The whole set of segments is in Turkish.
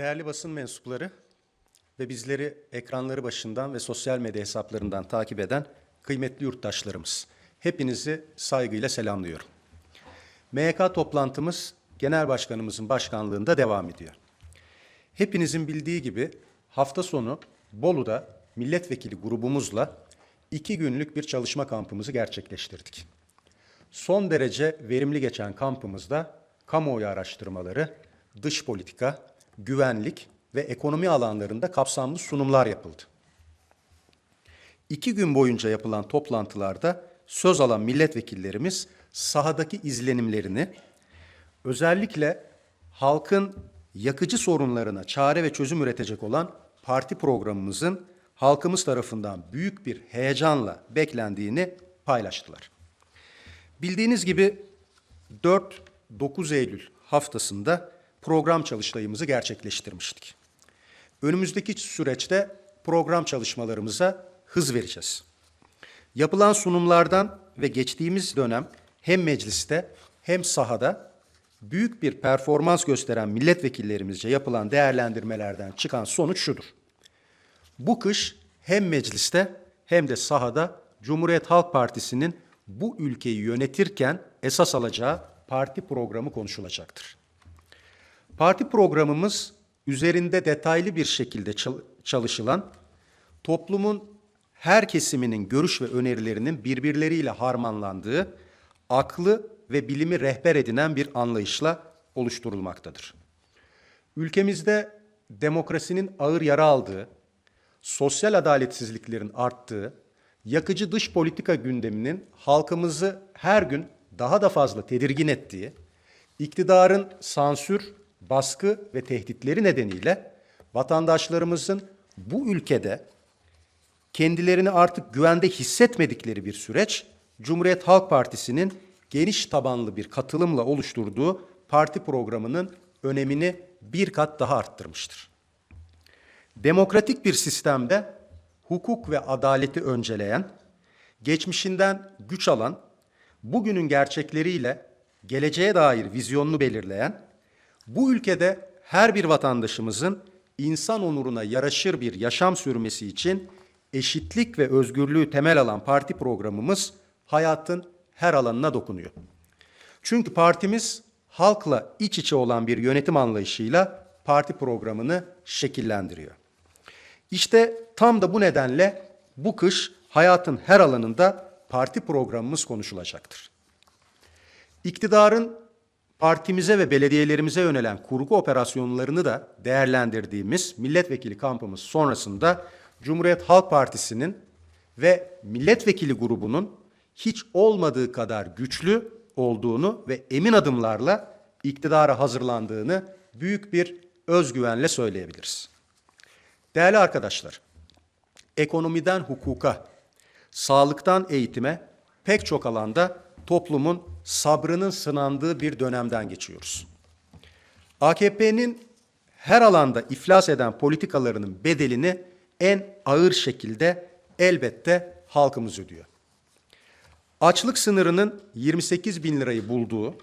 Değerli basın mensupları ve bizleri ekranları başından ve sosyal medya hesaplarından takip eden kıymetli yurttaşlarımız. Hepinizi saygıyla selamlıyorum. MYK toplantımız Genel Başkanımızın başkanlığında devam ediyor. Hepinizin bildiği gibi hafta sonu Bolu'da milletvekili grubumuzla iki günlük bir çalışma kampımızı gerçekleştirdik. Son derece verimli geçen kampımızda kamuoyu araştırmaları, dış politika, güvenlik ve ekonomi alanlarında kapsamlı sunumlar yapıldı. İki gün boyunca yapılan toplantılarda söz alan milletvekillerimiz sahadaki izlenimlerini, özellikle halkın yakıcı sorunlarına çare ve çözüm üretecek olan parti programımızın halkımız tarafından büyük bir heyecanla beklendiğini paylaştılar. Bildiğiniz gibi 4-9 Eylül haftasında program çalıştayımızı gerçekleştirmiştik. Önümüzdeki süreçte program çalışmalarımıza hız vereceğiz. Yapılan sunumlardan ve geçtiğimiz dönem hem mecliste hem sahada büyük bir performans gösteren milletvekillerimizce yapılan değerlendirmelerden çıkan sonuç şudur. Bu kış hem mecliste hem de sahada Cumhuriyet Halk Partisi'nin bu ülkeyi yönetirken esas alacağı parti programı konuşulacaktır. Parti programımız üzerinde detaylı bir şekilde çalışılan, toplumun her kesiminin görüş ve önerilerinin birbirleriyle harmanlandığı, aklı ve bilimi rehber edinen bir anlayışla oluşturulmaktadır. Ülkemizde demokrasinin ağır yara aldığı, sosyal adaletsizliklerin arttığı, yakıcı dış politika gündeminin halkımızı her gün daha da fazla tedirgin ettiği, iktidarın sansür, baskı ve tehditleri nedeniyle vatandaşlarımızın bu ülkede kendilerini artık güvende hissetmedikleri bir süreç, Cumhuriyet Halk Partisi'nin geniş tabanlı bir katılımla oluşturduğu parti programının önemini bir kat daha arttırmıştır. Demokratik bir sistemde hukuk ve adaleti önceleyen, geçmişinden güç alan, bugünün gerçekleriyle geleceğe dair vizyonunu belirleyen, bu ülkede her bir vatandaşımızın insan onuruna yaraşır bir yaşam sürmesi için eşitlik ve özgürlüğü temel alan parti programımız hayatın her alanına dokunuyor. Çünkü partimiz halkla iç içe olan bir yönetim anlayışıyla parti programını şekillendiriyor. İşte tam da bu nedenle bu kış hayatın her alanında parti programımız konuşulacaktır. İktidarın partimize ve belediyelerimize yönelen kurgu operasyonlarını da değerlendirdiğimiz milletvekili kampımız sonrasında Cumhuriyet Halk Partisi'nin ve milletvekili grubunun hiç olmadığı kadar güçlü olduğunu ve emin adımlarla iktidara hazırlandığını büyük bir özgüvenle söyleyebiliriz. Değerli arkadaşlar, ekonomiden hukuka, sağlıktan eğitime pek çok alanda toplumun sabrının sınandığı bir dönemden geçiyoruz. AKP'nin her alanda iflas eden politikalarının bedelini en ağır şekilde elbette halkımız ödüyor. Açlık sınırının 28 bin lirayı bulduğu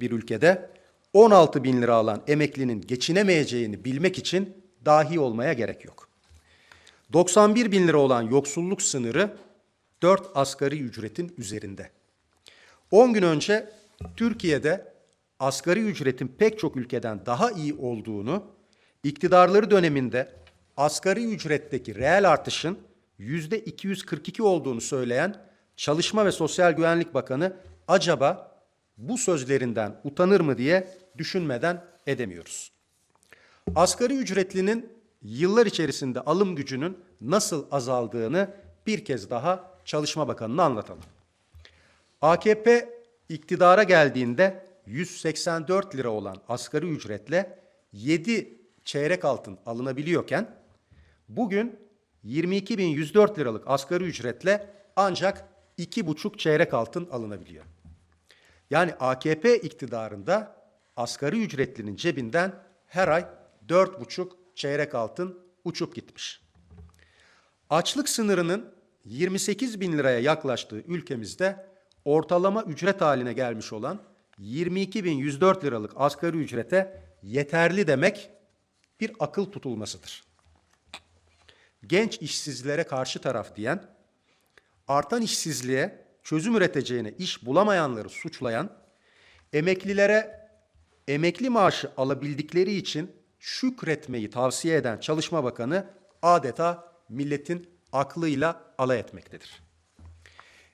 bir ülkede 16 bin lira alan emeklinin geçinemeyeceğini bilmek için dahi olmaya gerek yok. 91 bin lira olan yoksulluk sınırı 4 asgari ücretin üzerinde. 10 gün önce Türkiye'de asgari ücretin pek çok ülkeden daha iyi olduğunu, iktidarları döneminde asgari ücretteki reel artışın yüzde 242 olduğunu söyleyen Çalışma ve Sosyal Güvenlik Bakanı acaba bu sözlerinden utanır mı diye düşünmeden edemiyoruz. Asgari ücretlinin yıllar içerisinde alım gücünün nasıl azaldığını bir kez daha Çalışma Bakanı'na anlatalım. AKP iktidara geldiğinde 184 lira olan asgari ücretle 7 çeyrek altın alınabiliyorken bugün 22.104 liralık asgari ücretle ancak 2,5 çeyrek altın alınabiliyor. Yani AKP iktidarında asgari ücretlinin cebinden her ay 4,5 çeyrek altın uçup gitmiş. Açlık sınırının 28 bin liraya yaklaştığı ülkemizde ortalama ücret haline gelmiş olan 22.104 liralık asgari ücrete yeterli demek bir akıl tutulmasıdır. Genç işsizlere karşı taraf diyen, artan işsizliğe çözüm üreteceğine iş bulamayanları suçlayan, emeklilere emekli maaşı alabildikleri için şükretmeyi tavsiye eden Çalışma Bakanı adeta milletin aklıyla alay etmektedir.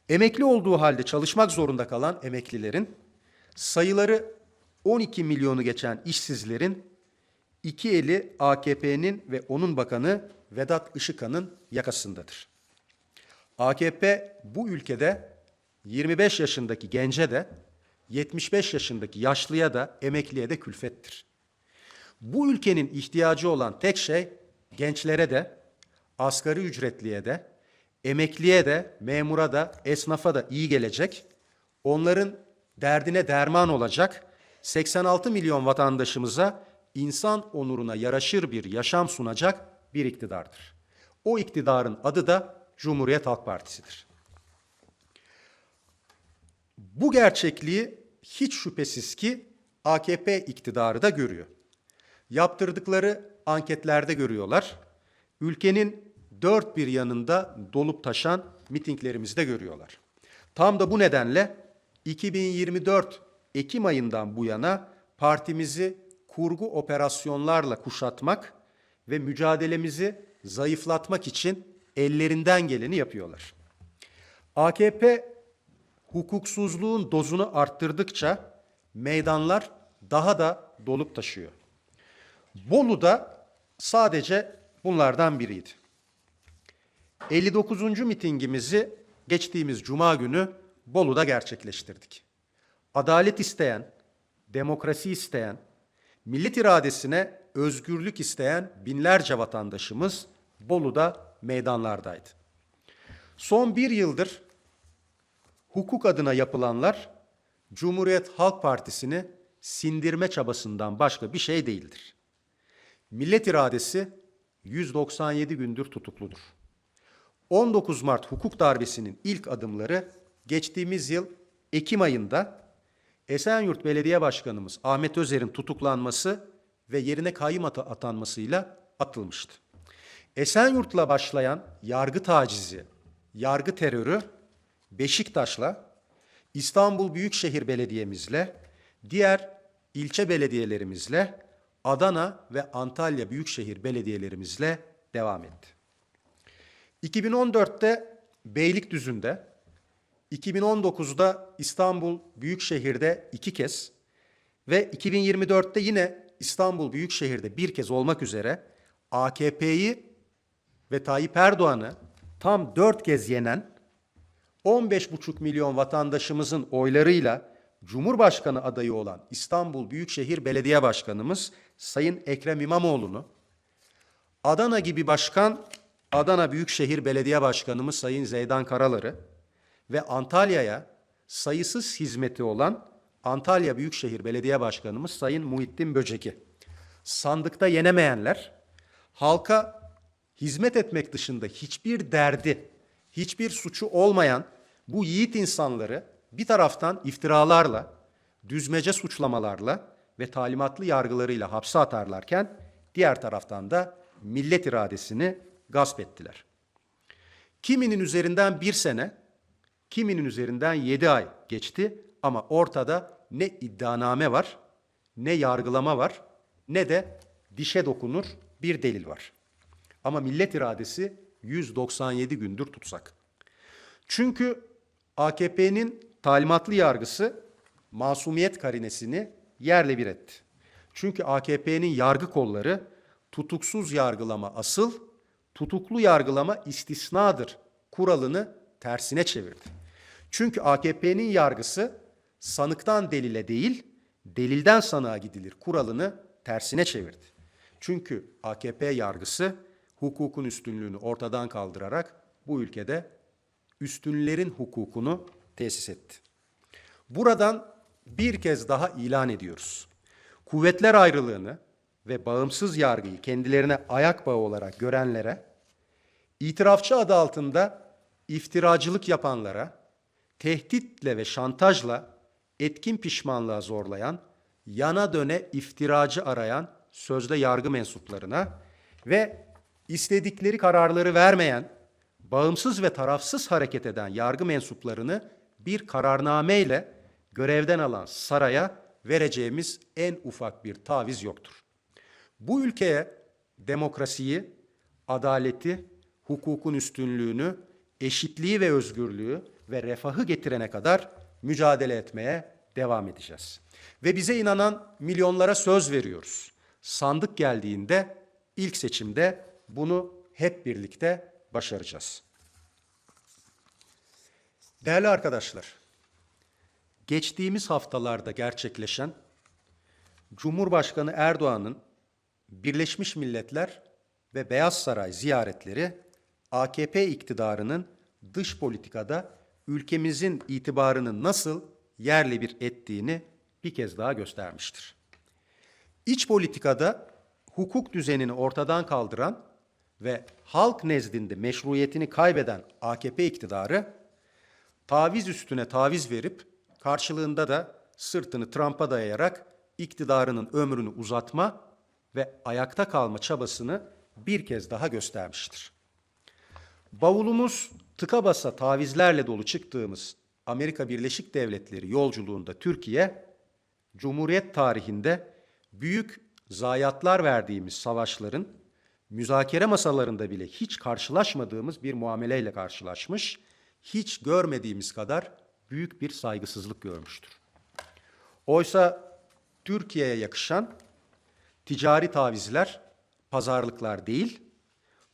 Emekli olduğu halde çalışmak zorunda kalan emeklilerin sayıları 12 milyonu geçen işsizlerin iki eli AKP'nin ve onun bakanı Vedat Işıkhan'ın yakasındadır. AKP bu ülkede 25 yaşındaki gence de 75 yaşındaki yaşlıya da emekliye de külfettir. Bu ülkenin ihtiyacı olan tek şey gençlere de, asgari ücretliye de, emekliye de, memura da, esnafa da iyi gelecek. Onların derdine derman olacak. 86 milyon vatandaşımıza insan onuruna yaraşır bir yaşam sunacak bir iktidardır. O iktidarın adı da Cumhuriyet Halk Partisi'dir. Bu gerçekliği hiç şüphesiz ki AKP iktidarı da görüyor. Yaptırdıkları anketlerde görüyorlar. Ülkenin dört bir yanında dolup taşan mitinglerimizde görüyorlar. Tam da bu nedenle 2024 Ekim ayından bu yana partimizi kurgu operasyonlarla kuşatmak ve mücadelemizi zayıflatmak için ellerinden geleni yapıyorlar. AKP hukuksuzluğun dozunu arttırdıkça meydanlar daha da dolup taşıyor. Bolu'da sadece bunlardan biriydi. 59. mitingimizi geçtiğimiz cuma günü Bolu'da gerçekleştirdik. Adalet isteyen, demokrasi isteyen, millet iradesine özgürlük isteyen binlerce vatandaşımız Bolu'da meydanlardaydı. Son bir yıldır hukuk adına yapılanlar Cumhuriyet Halk Partisi'ni sindirme çabasından başka bir şey değildir. Millet iradesi 197 gündür tutukludur. 19 Mart hukuk darbesinin ilk adımları geçtiğimiz yıl Ekim ayında Esenyurt Belediye Başkanımız Ahmet Özer'in tutuklanması ve yerine kayyum ata- atanmasıyla atılmıştı. Esenyurt'la başlayan yargı tacizi, yargı terörü Beşiktaş'la, İstanbul Büyükşehir Belediye'mizle, diğer ilçe belediyelerimizle, Adana ve Antalya Büyükşehir Belediyelerimizle devam etti. 2014'te Beylikdüzü'nde, 2019'da İstanbul Büyükşehir'de iki kez ve 2024'te yine İstanbul Büyükşehir'de bir kez olmak üzere AKP'yi ve Tayyip Erdoğan'ı tam dört kez yenen 15,5 milyon vatandaşımızın oylarıyla Cumhurbaşkanı adayı olan İstanbul Büyükşehir Belediye Başkanımız Sayın Ekrem İmamoğlu'nu, Adana gibi başkan Adana Büyükşehir Belediye Başkanımız Sayın Zeydan Karalar'ı ve Antalya'ya sayısız hizmeti olan Antalya Büyükşehir Belediye Başkanımız Sayın Muhittin Böcek'i. Sandıkta yenemeyenler halka hizmet etmek dışında hiçbir derdi, hiçbir suçu olmayan bu yiğit insanları bir taraftan iftiralarla, düzmece suçlamalarla ve talimatlı yargılarıyla hapse atarlarken diğer taraftan da millet iradesini gasp ettiler. Kiminin üzerinden bir sene, kiminin üzerinden yedi ay geçti ama ortada ne iddianame var, ne yargılama var, ne de dişe dokunur bir delil var. Ama millet iradesi 197 gündür tutsak. Çünkü AKP'nin talimatlı yargısı masumiyet karinesini yerle bir etti. Çünkü AKP'nin yargı kolları tutuksuz yargılama asıl, tutuklu yargılama istisnadır kuralını tersine çevirdi. Çünkü AKP'nin yargısı sanıktan delile değil, delilden sanığa gidilir kuralını tersine çevirdi. Çünkü AKP yargısı hukukun üstünlüğünü ortadan kaldırarak bu ülkede üstünlerin hukukunu tesis etti. Buradan bir kez daha ilan ediyoruz. Kuvvetler ayrılığını ve bağımsız yargıyı kendilerine ayak bağı olarak görenlere, itirafçı adı altında iftiracılık yapanlara, tehditle ve şantajla etkin pişmanlığa zorlayan, yana döne iftiracı arayan sözde yargı mensuplarına ve istedikleri kararları vermeyen, bağımsız ve tarafsız hareket eden yargı mensuplarını bir kararnameyle görevden alan saraya vereceğimiz en ufak bir taviz yoktur. Bu ülkeye demokrasiyi, adaleti, hukukun üstünlüğünü, eşitliği ve özgürlüğü ve refahı getirene kadar mücadele etmeye devam edeceğiz. Ve bize inanan milyonlara söz veriyoruz. Sandık geldiğinde ilk seçimde bunu hep birlikte başaracağız. Değerli arkadaşlar, geçtiğimiz haftalarda gerçekleşen Cumhurbaşkanı Erdoğan'ın Birleşmiş Milletler ve Beyaz Saray ziyaretleri AKP iktidarının dış politikada ülkemizin itibarını nasıl yerle bir ettiğini bir kez daha göstermiştir. İç politikada hukuk düzenini ortadan kaldıran ve halk nezdinde meşruiyetini kaybeden AKP iktidarı taviz üstüne taviz verip karşılığında da sırtını Trump'a dayayarak iktidarının ömrünü uzatma ve ayakta kalma çabasını bir kez daha göstermiştir. Bavulumuz tıka basa tavizlerle dolu çıktığımız Amerika Birleşik Devletleri yolculuğunda Türkiye, Cumhuriyet tarihinde büyük zayiatlar verdiğimiz savaşların müzakere masalarında bile hiç karşılaşmadığımız bir muameleyle karşılaşmış, hiç görmediğimiz kadar büyük bir saygısızlık görmüştür. Oysa Türkiye'ye yakışan ticari tavizler, pazarlıklar değil,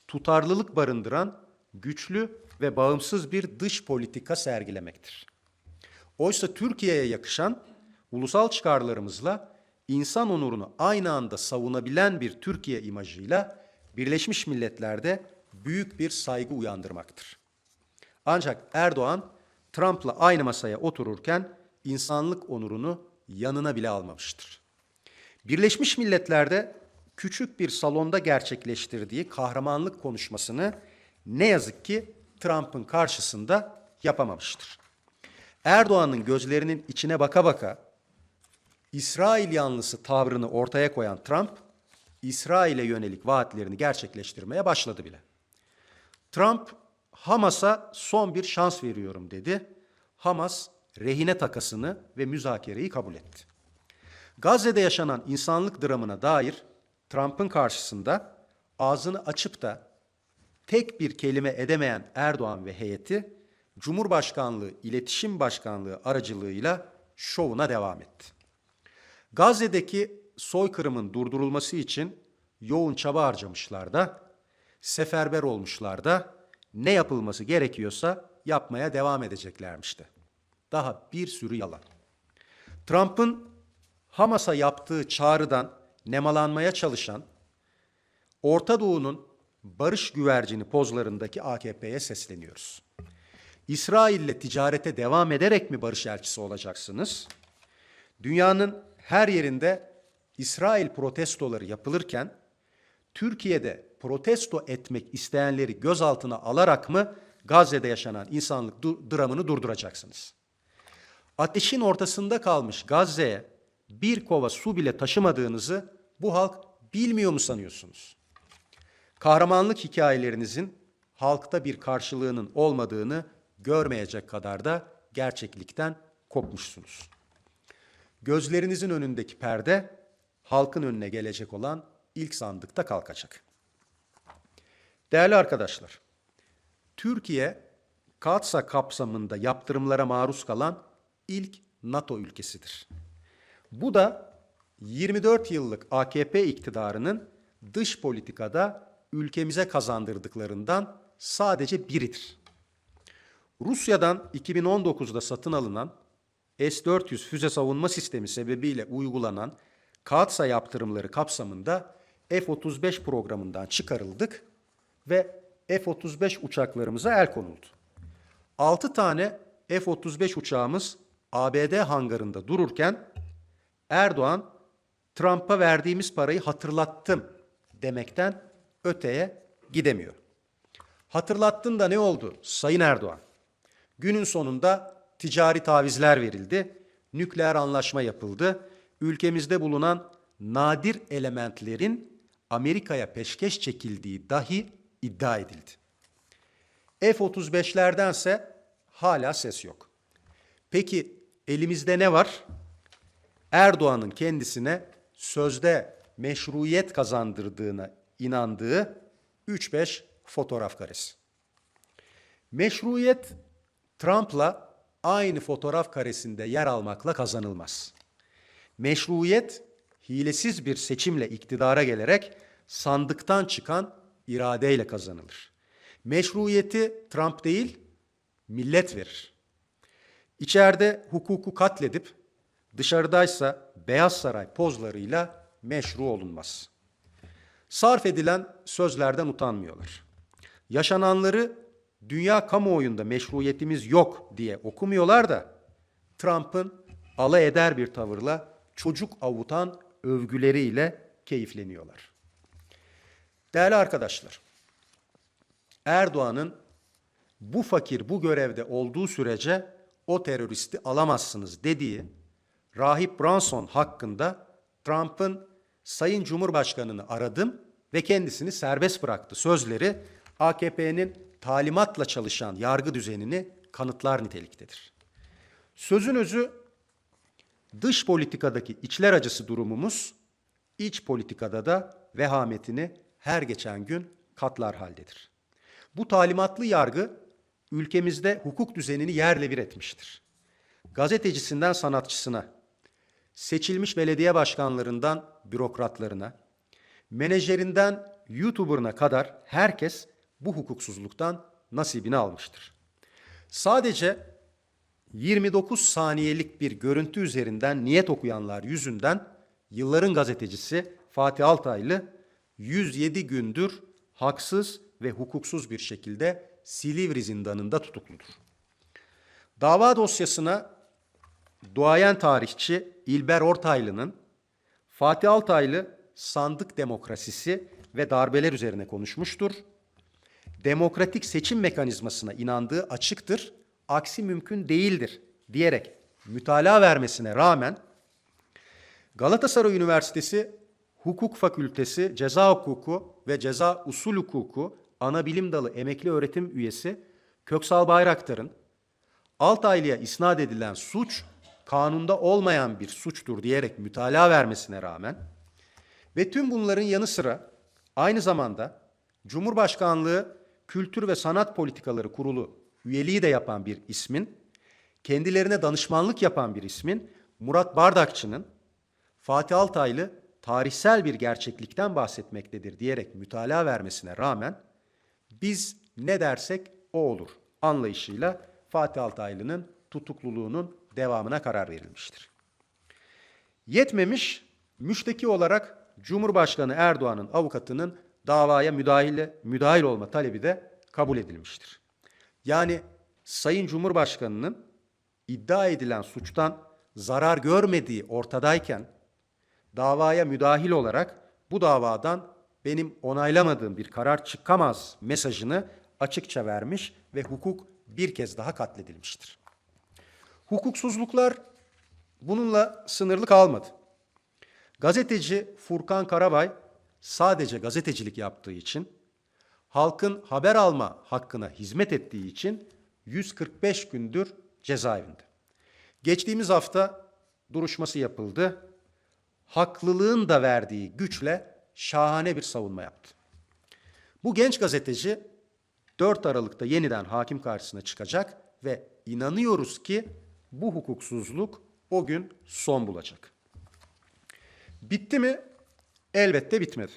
tutarlılık barındıran güçlü ve bağımsız bir dış politika sergilemektir. Oysa Türkiye'ye yakışan ulusal çıkarlarımızla insan onurunu aynı anda savunabilen bir Türkiye imajıyla Birleşmiş Milletler'de büyük bir saygı uyandırmaktır. Ancak Erdoğan Trump'la aynı masaya otururken insanlık onurunu yanına bile almamıştır. Birleşmiş Milletler'de küçük bir salonda gerçekleştirdiği kahramanlık konuşmasını ne yazık ki Trump'ın karşısında yapamamıştır. Erdoğan'ın gözlerinin içine baka baka İsrail yanlısı tavrını ortaya koyan Trump, İsrail'e yönelik vaatlerini gerçekleştirmeye başladı bile. Trump, Hamas'a son bir şans veriyorum dedi. Hamas, rehine takasını ve müzakereyi kabul etti. Gazze'de yaşanan insanlık dramına dair Trump'ın karşısında ağzını açıp da tek bir kelime edemeyen Erdoğan ve heyeti Cumhurbaşkanlığı İletişim Başkanlığı aracılığıyla şovuna devam etti. Gazze'deki soykırımın durdurulması için yoğun çaba harcamışlar da, seferber olmuşlar da, ne yapılması gerekiyorsa yapmaya devam edeceklermişti. Daha bir sürü yalan. Trump'ın Hamas'a yaptığı çağrıdan nemalanmaya çalışan Orta Doğu'nun barış güvercini pozlarındaki AKP'ye sesleniyoruz. İsrail'le ticarete devam ederek mi barış elçisi olacaksınız? Dünyanın her yerinde İsrail protestoları yapılırken Türkiye'de protesto etmek isteyenleri gözaltına alarak mı Gazze'de yaşanan insanlık dramını durduracaksınız? Ateşin ortasında kalmış Gazze'ye bir kova su bile taşımadığınızı bu halk bilmiyor mu sanıyorsunuz? Kahramanlık hikayelerinizin halkta bir karşılığının olmadığını görmeyecek kadar da gerçeklikten kopmuşsunuz. Gözlerinizin önündeki perde halkın önüne gelecek olan ilk sandıkta kalkacak. Değerli arkadaşlar, Türkiye Katsa kapsamında yaptırımlara maruz kalan ilk NATO ülkesidir. Bu da 24 yıllık AKP iktidarının dış politikada ülkemize kazandırdıklarından sadece biridir. Rusya'dan 2019'da satın alınan S-400 füze savunma sistemi sebebiyle uygulanan Katsa yaptırımları kapsamında F-35 programından çıkarıldık ve F-35 uçaklarımıza el konuldu. 6 tane F-35 uçağımız ABD hangarında dururken Erdoğan Trump'a verdiğimiz parayı hatırlattım demekten öteye gidemiyor. Hatırlattın da ne oldu Sayın Erdoğan? Günün sonunda ticari tavizler verildi, nükleer anlaşma yapıldı. Ülkemizde bulunan nadir elementlerin Amerika'ya peşkeş çekildiği dahi iddia edildi. F-35'lerdense hala ses yok. Peki elimizde ne var? Erdoğan'ın kendisine sözde meşruiyet kazandırdığına inandığı 3-5 fotoğraf karesi. Meşruiyet Trump'la aynı fotoğraf karesinde yer almakla kazanılmaz. Meşruiyet hilesiz bir seçimle iktidara gelerek sandıktan çıkan iradeyle kazanılır. Meşruiyeti Trump değil, millet verir. İçeride hukuku katledip dışarıdaysa Beyaz Saray pozlarıyla meşru olunmaz. Sarf edilen sözlerden utanmıyorlar. Yaşananları dünya kamuoyunda meşruiyetimiz yok diye okumuyorlar da Trump'ın alay eder bir tavırla çocuk avutan övgüleriyle keyifleniyorlar. Değerli arkadaşlar, Erdoğan'ın bu fakir bu görevde olduğu sürece o teröristi alamazsınız dediği Rahip Branson hakkında Trump'ın Sayın Cumhurbaşkanı'nı aradım ve kendisini serbest bıraktı sözleri AKP'nin talimatla çalışan yargı düzenini kanıtlar niteliktedir. Sözün özü dış politikadaki içler acısı durumumuz iç politikada da vehametini her geçen gün katlar haldedir. Bu talimatlı yargı ülkemizde hukuk düzenini yerle bir etmiştir. Gazetecisinden sanatçısına, seçilmiş belediye başkanlarından bürokratlarına, menajerinden YouTuber'ına kadar herkes bu hukuksuzluktan nasibini almıştır. Sadece 29 saniyelik bir görüntü üzerinden niyet okuyanlar yüzünden yılların gazetecisi Fatih Altaylı 107 gündür haksız ve hukuksuz bir şekilde Silivri zindanında tutukludur. Dava dosyasına duayen tarihçi İlber Ortaylı'nın Fatih Altaylı sandık demokrasisi ve darbeler üzerine konuşmuştur. Demokratik seçim mekanizmasına inandığı açıktır, aksi mümkün değildir diyerek mütalaa vermesine rağmen Galatasaray Üniversitesi Hukuk Fakültesi Ceza Hukuku ve Ceza Usul Hukuku ana bilim dalı emekli öğretim üyesi Köksal Bayraktar'ın Altaylı'ya isnat edilen suç kanunda olmayan bir suçtur diyerek mütalaa vermesine rağmen ve tüm bunların yanı sıra aynı zamanda Cumhurbaşkanlığı Kültür ve Sanat Politikaları Kurulu üyeliği de yapan bir ismin, kendilerine danışmanlık yapan bir ismin Murat Bardakçı'nın Fatih Altaylı tarihsel bir gerçeklikten bahsetmektedir diyerek mütalaa vermesine rağmen biz ne dersek o olur anlayışıyla Fatih Altaylı'nın tutukluluğunun devamına karar verilmiştir. Yetmemiş, müşteki olarak Cumhurbaşkanı Erdoğan'ın avukatının davaya müdahale, müdahil olma talebi de kabul edilmiştir. Yani Sayın Cumhurbaşkanı'nın iddia edilen suçtan zarar görmediği ortadayken davaya müdahil olarak bu davadan benim onaylamadığım bir karar çıkamaz mesajını açıkça vermiş ve hukuk bir kez daha katledilmiştir. Hukuksuzluklar bununla sınırlı kalmadı. Gazeteci Furkan Karabay sadece gazetecilik yaptığı için, halkın haber alma hakkına hizmet ettiği için 145 gündür cezaevinde. Geçtiğimiz hafta duruşması yapıldı. Haklılığın da verdiği güçle şahane bir savunma yaptı. Bu genç gazeteci 4 Aralık'ta yeniden hakim karşısına çıkacak ve inanıyoruz ki bu hukuksuzluk o gün son bulacak. Bitti mi? Elbette bitmedi.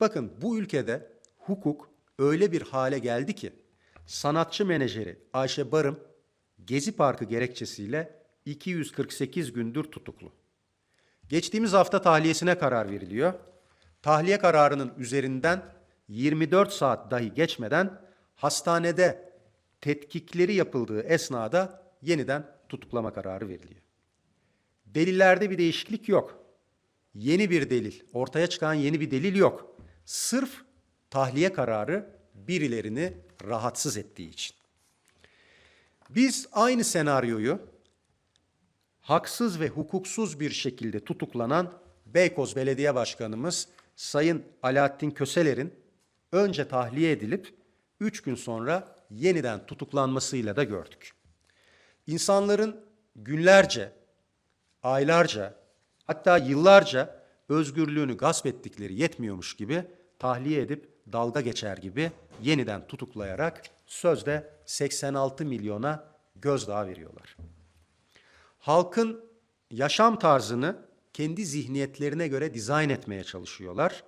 Bakın bu ülkede hukuk öyle bir hale geldi ki sanatçı menajeri Ayşe Barım Gezi Parkı gerekçesiyle 248 gündür tutuklu. Geçtiğimiz hafta tahliyesine karar veriliyor. Tahliye kararının üzerinden 24 saat dahi geçmeden hastanede tetkikleri yapıldığı esnada yeniden tutuklama kararı veriliyor. Delillerde bir değişiklik yok. Yeni bir delil, ortaya çıkan yeni bir delil yok. Sırf tahliye kararı birilerini rahatsız ettiği için. Biz aynı senaryoyu haksız ve hukuksuz bir şekilde tutuklanan Beykoz Belediye Başkanımız Sayın Alaaddin Köseler'in önce tahliye edilip 3 gün sonra yeniden tutuklanmasıyla da gördük. İnsanların günlerce, aylarca, hatta yıllarca özgürlüğünü gasp ettikleri yetmiyormuş gibi tahliye edip dalga geçer gibi yeniden tutuklayarak sözde 86 milyona gözdağı veriyorlar. Halkın yaşam tarzını kendi zihniyetlerine göre dizayn etmeye çalışıyorlar.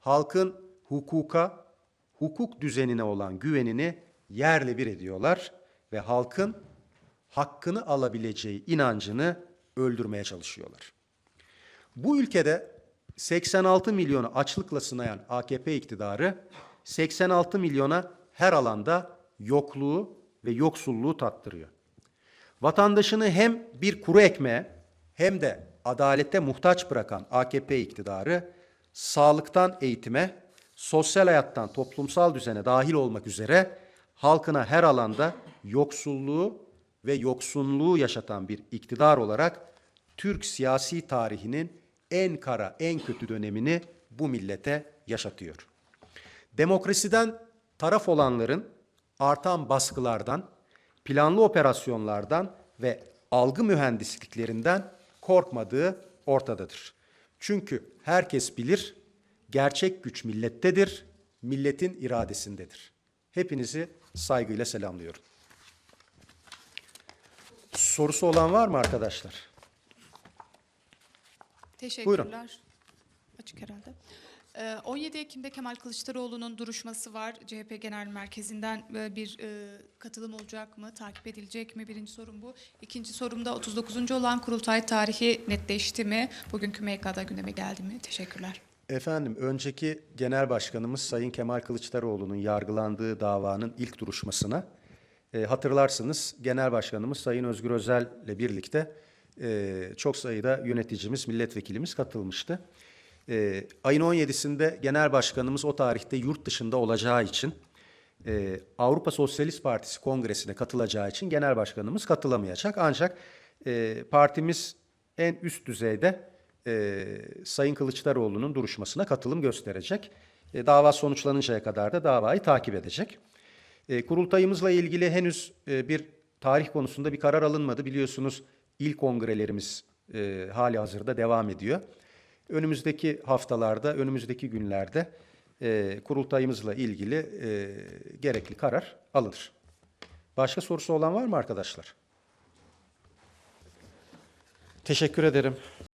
Halkın hukuka, hukuk düzenine olan güvenini yerle bir ediyorlar ve halkın hakkını alabileceği inancını öldürmeye çalışıyorlar. Bu ülkede 86 milyonu açlıkla sınayan AKP iktidarı 86 milyona her alanda yokluğu ve yoksulluğu tattırıyor. Vatandaşını hem bir kuru ekmeğe hem de adalette muhtaç bırakan AKP iktidarı sağlıktan eğitime, sosyal hayattan toplumsal düzene dahil olmak üzere halkına her alanda yoksulluğu ve yoksunluğu yaşatan bir iktidar olarak Türk siyasi tarihinin en kara, en kötü dönemini bu millete yaşatıyor. Demokrasiden taraf olanların artan baskılardan, planlı operasyonlardan ve algı mühendisliklerinden korkmadığı ortadadır. Çünkü herkes bilir, gerçek güç millettedir, milletin iradesindedir. Hepinizi saygıyla selamlıyorum. Sorusu olan var mı arkadaşlar? Teşekkürler. Açık herhalde. Ee, 17 Ekim'de Kemal Kılıçdaroğlu'nun duruşması var. CHP Genel Merkezi'nden e, bir e, katılım olacak mı? Takip edilecek mi? Birinci sorum bu. İkinci sorum da 39. olan kurultay tarihi netleşti mi? Bugünkü MYK'da gündeme geldi mi? Teşekkürler. Efendim, önceki genel başkanımız Sayın Kemal Kılıçdaroğlu'nun yargılandığı davanın ilk duruşmasına e, hatırlarsınız genel başkanımız Sayın Özgür Özel'le birlikte e, çok sayıda yöneticimiz, milletvekilimiz katılmıştı. E, ayın 17'sinde genel başkanımız o tarihte yurt dışında olacağı için e, Avrupa Sosyalist Partisi kongresine katılacağı için genel başkanımız katılamayacak. Ancak e, partimiz en üst düzeyde e, Sayın Kılıçdaroğlu'nun duruşmasına katılım gösterecek. E, dava sonuçlanıncaya kadar da davayı takip edecek. E, kurultayımızla ilgili henüz e, bir tarih konusunda bir karar alınmadı. Biliyorsunuz il kongrelerimiz e, hali hazırda devam ediyor. Önümüzdeki haftalarda, önümüzdeki günlerde kurultayımızla ilgili gerekli karar alınır. Başka sorusu olan var mı arkadaşlar? Teşekkür ederim.